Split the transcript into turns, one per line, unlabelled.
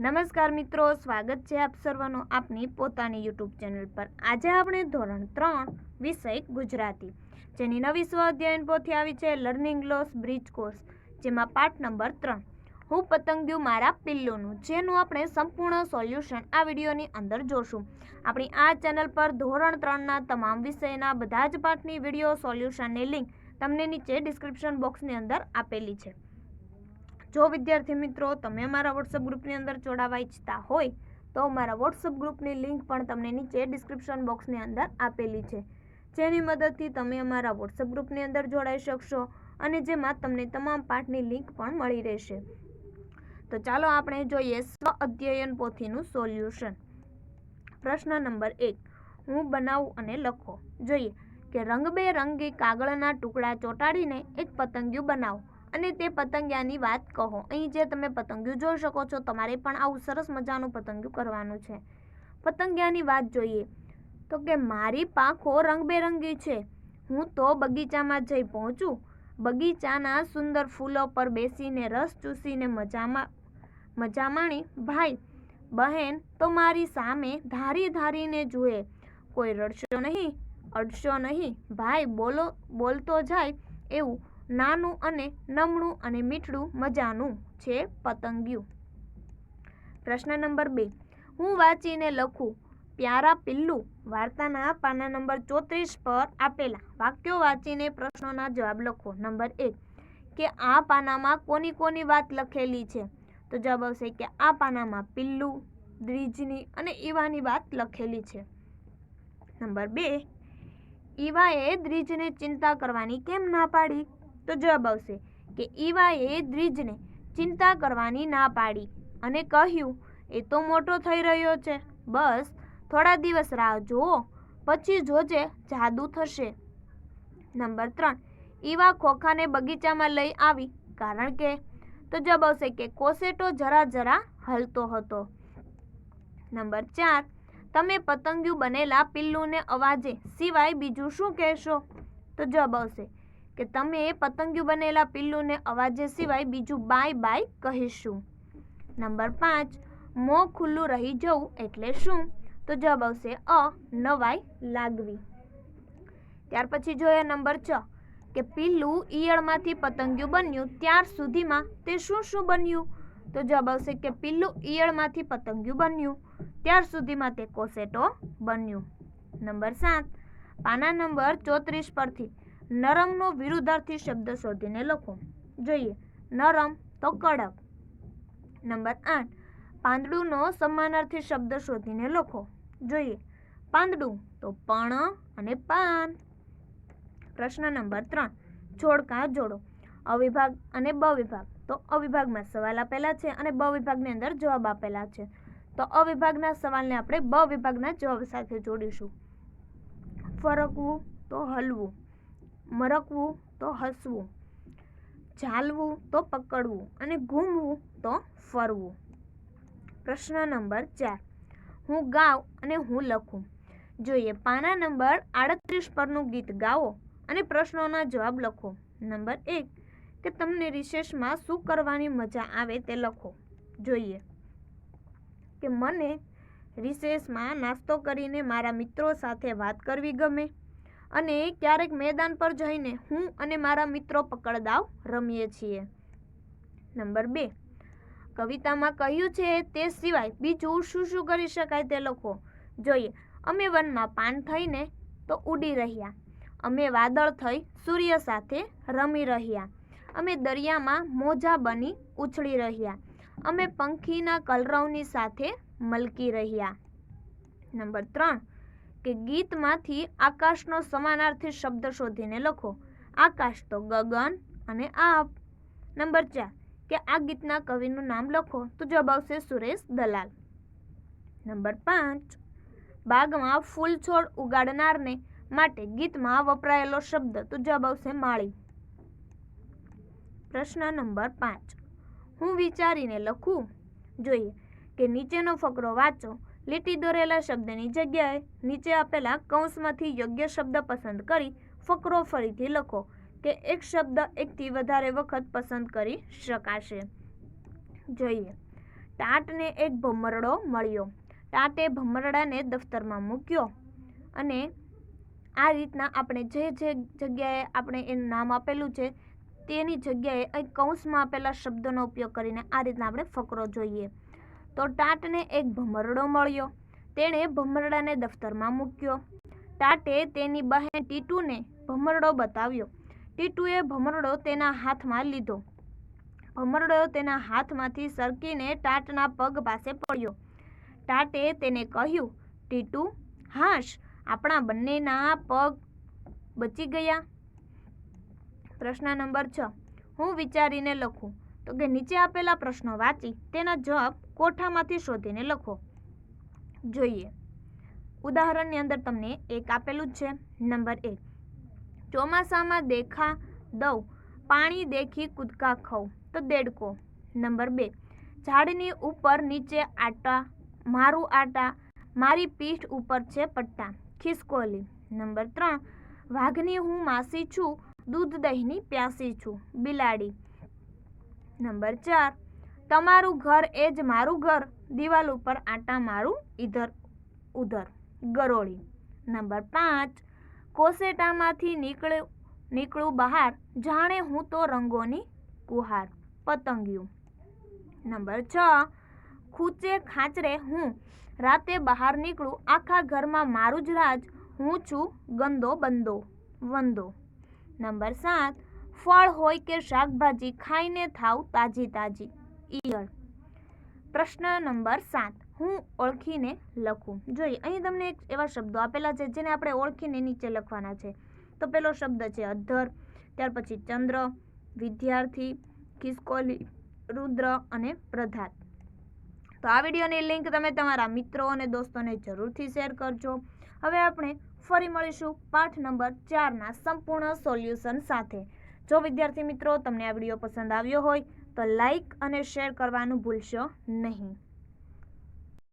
નમસ્કાર મિત્રો, સ્વાગત છે આપ સર્વનો આપની પોતાની યુટ્યુબ ચેનલ પર. આજે આપણે ધોરણ ત્રણ, વિષય ગુજરાતી, જેની નવી સ્વ અધ્યયન પોથી આવી છે લર્નિંગ લોસ બ્રિજ કોર્સ જેમાં પાઠ નંબર ત્રણ. હું પતંગિયું મારા પિલ્લુનું, જેનું આપણે સંપૂર્ણ સોલ્યુશન આ વિડીયોની અંદર જોશું. આપણી આ ચેનલ પર ધોરણ ત્રણના તમામ વિષયના બધા જ પાઠની વીડિયો સોલ્યુશનની લિંક તમને નીચે ડિસ્ક્રિપ્શન બોક્સની અંદર આપેલી છે. જો વિદ્યાર્થી મિત્રો તમે અમારા વોટ્સઅપ ગ્રુપની અંદર જોડાવા ઈચ્છતા હોય, તો મારા વોટ્સઅપ ગ્રુપની લિંક પણ તમને નીચે ડિસ્ક્રિપ્શન બોક્સની અંદર આપેલી છે. જેની મદદથી તમે અમારા વોટ્સઅપ ગ્રુપની અંદર જોડાઈ શકશો અને જેમાં તમને તમામ પાઠની લિંક પણ મળી રહેશે. તો ચાલો આપણે જોઈએ સ્વ અધ્યયન પોથીનું સોલ્યુશન. પ્રશ્ન નંબર એક, હું બનાવું અને લખો. જોઈએ કે રંગબેરંગી કાગળના ટુકડા ચોંટાડીને એક પતંગિયું બનાવો. અને તે પતંગિયાની વાત કહો. અહીં જે તમે પતંગિયું જોઈ શકો છો, તમારે પણ આવું સરસ મજાનું પતંગિયું કરવાનું છે. પતંગિયાની વાત જોઈએ તો કે મારી પાંખો રંગબેરંગી છે. હું તો બગીચામાં જઈ પહોંચું. બગીચાના સુંદર ફૂલો પર બેસીને રસ ચૂસીને મજામાં, મજા માણી. ભાઈ, બહેન, તો મારી સામે ધારી ધારીને જુએ. કોઈ રડશો નહીં, અડશો નહીં. ભાઈ, બોલો, બોલતો જાય એવું. નાનું અને નમણું અને મીઠડું મજાનું છે પતંગિયું. પ્રશ્ન નંબર બે. હું વાંચીને લખું. પ્યારા પિલ્લું વાર્તાના પાના નંબર ચોત્રીસ પર આપેલા વાક્યો વાંચીને પ્રશ્નોના જવાબ લખો. નંબર એક. કે આ પાનામાં કોની કોની વાત લખેલી છે? તો જવાબ આવશે કે આ પાનામાં પિલ્લું દ્વિજની અને ઈવાની વાત લખેલી છે. નંબર બે. ઈવાએ દ્વિજને ચિંતા કરવાની કેમ ના પાડી? તો જવાબ આવશે કે ઈવાએ દ્વિજને ચિંતા કરવાની ના પાડી અને કહ્યું, એ તો મોટો થઈ રહ્યો છે. બસ, થોડા દિવસ રાહ જુઓ, પછી જોજે જાદુ થશે. નંબર ત્રણ, ઈવા ખોખાને બગીચામાં લઈ આવી. કારણ કે? તો જવાબ આવશે કે કોસેટો જરા જરા હલતો હતો. નંબર ચાર, તમે પતંગિયું બનેલા પિલ્લુને અવાજે સિવાય બીજું શું કહેશો? તો જવાબ આવશે કે તમે પતંગિયું બનેલા પિલ્લુને અવાજે સિવાય બીજું બાય બાય કહીશું. નંબર પાંચ, મોં ખુલ્લું રહી જવું એટલે શું? તો જવાબ આવશે અ, નવાઈ લાગવી. ત્યાર પછી જોઈએ નંબર છ, કે પિલ્લું ઈયળમાંથી પતંગિયું બન્યું ત્યાર સુધીમાં તે શું શું બન્યું? તો જવાબ આવશે કે પિલ્લું ઈયળમાંથી પતંગિયું બન્યું ત્યાર સુધીમાં તે કોસેટો બન્યું. નંબર સાત, પાના નંબર ચોત્રીસ પરથી નરમનો વિરુદ્ધાર્થી શબ્દ શોધીને લખો. જોઈએ. નરમ તો કડક. નંબર આઠ. પાંદડુંનો સમાનાર્થી શબ્દ શોધીને લખો. જોઈએ. પાંદડું તો પણ અને પાન. પ્રશ્ન નંબર ત્રણ. છોડકા જોડો. અવિભાગ અને બ વિભાગ તો અવિભાગમાં સવાલ આપેલા છે અને બ વિભાગની અંદર જવાબ આપેલા છે. તો અવિભાગના સવાલને આપણે બ વિભાગના જવાબ સાથે જોડીશું. ફરકવું તો હલવું. મરકવું તો હસવું ઝાલવું તો પકડવું અને ઘૂમવું તો ફરવું. પ્રશ્ન નંબર ચાર. હું ગાઉં અને હું લખું. જોઈએ, પાના નંબર આડત્રીસ પરનું ગીત ગાઓ અને પ્રશ્નોના જવાબ લખો. નંબર એક, કે તમને રિસેસમાં શું કરવાની મજા આવે તે લખો. જોઈએ, કે મને રિસેસમાં નાસ્તો કરીને મારા મિત્રો સાથે વાત કરવી ગમે? અને ક્યારેક મેદાન પર જઈને હું અને મારા મિત્રો પકડદાવ રમીએ છીએ. નંબર બે. કવિતામાં કહ્યું છે તે સિવાય બીજું શું શું કરી શકાય તે લખો. જોઈએ, અમે વનમાં પાન થઈને તો ઉડી રહ્યા. અમે વાદળ થઈ સૂર્ય સાથે રમી રહ્યા. અમે દરિયામાં મોજા બની ઉછળી રહ્યા. અમે પંખીના કલરવની સાથે મલકી રહ્યા. નંબર ત્રણ. કે ગીતમાંથી આકાશનો સમાનાર્થી શબ્દ શોધીને લખો. આકાશ તો ગગન અને આપ. નંબર ચાર, કે આ ગીતના કવિનું નામ લખો. તો જવાબ આવશે સુરેશ દલાલ. નંબર પાંચ, બાગમાં ફૂલ છોડ ઉગાડનારને માટે ગીતમાં વપરાયેલો શબ્દ. તો જવાબ આવશે માળી. પ્રશ્ન નંબર પાંચ, હું વિચારીને લખું? જોઈએ, કે નીચેનો ફકરો વાંચો. લીટી દોરેલા શબ્દની જગ્યાએ નીચે આપેલા કૌંસમાંથી યોગ્ય શબ્દ પસંદ કરી ફકરો ફરીથી લખો કે એક શબ્દ એકથી વધારે વખત પસંદ કરી શકાશે. જોઈએ. ટાટને એક ભમરડો મળ્યો. ટાટે ભમરડાને દફતરમાં મૂક્યો અને આ રીતના આપણે જે જે જગ્યાએ આપણે એનું નામ આપેલું છે તેની જગ્યાએ અહીં કૌંસમાં આપેલા શબ્દોનો ઉપયોગ કરીને આ રીતના આપણે ફકરો જોઈએ. તો ટાટને એક ભમરડો મળ્યો. તેણે ભમરડાને દફતરમાં મૂક્યો. ટાટે તેની બહેન ટીટુને ભમરડો બતાવ્યો. ટીટુએ ભમરડો તેના હાથમાં લીધો. ભમરડો તેના હાથમાંથી સરકીને ટાટના પગ પાસે પડ્યો. ટાટે તેને કહ્યું, ટીટુ, હાશ, આપણા બંનેના પગ બચી ગયા? પ્રશ્ન નંબર છ. હું વિચારીને લખું તો કે નીચે આપેલા પ્રશ્નો વાંચી તેના જવાબ કોઠામાંથી શોધીને લખો. જોઈએ. ઉદાહરણની અંદર તમને એક આપેલું જ છે, નંબર એક. ચોમાસામાં દેખા દઉં, પાણી દેખી કૂદકા ખઉં, તો દેડકો. નંબર બે. ઝાડની ઉપર નીચે આટા, મારું આટા, મારી પીઠ ઉપર છે પટ્ટા, ખિસકોલી. નંબર ત્રણ. વાઘની હું માસી છું દૂધ દહીંની પ્યાસી છું, બિલાડી. નંબર ચાર. તમારું ઘર એ જ મારું ઘર. દિવાલ ઉપર આટા મારું ઇધર ઉધર, ગરોળી. નંબર પાંચ. કોસેટામાંથી નીકળ્યું નીકળું બહાર. જાણે હું તો રંગોની કુહાર, પતંગિયું. નંબર છ. ખૂચે ખાચરે હું. રાતે બહાર નીકળું. આખા ઘરમાં મારું જ રાજ. હું છું ગંદો બંદો, વંદો. નંબર સાત. ફળ હોય કે શાકભાજી ખાઈને થાવ તાજી તાજી. ઈયળ. પ્રશ્ન નંબર સાત. હું ઓળખીને લખું. જોઈએ, અહીં તમને એક એવા શબ્દો આપેલા છે જેને આપણે ઓળખીને નીચે લખવાના છે. તો પેલો શબ્દ છે અધ્ધર, ત્યાર પછી ચંદ્ર, વિદ્યાર્થી, ખિસકોલી, રુદ્ર અને પ્રધાત તો આ વિડીયોની લિંક તમે તમારા મિત્રો અને દોસ્તોને જરૂરથી શેર કરજો. હવે આપણે ફરી મળીશું પાઠ નંબર ચારના સંપૂર્ણ સોલ્યુશન સાથે. જો વિદ્યાર્થી મિત્રો તમને આ વીડિયો પસંદ આવ્યો હોય તો લાઈક અને શેર કરવાનું ભૂલશો નહીં.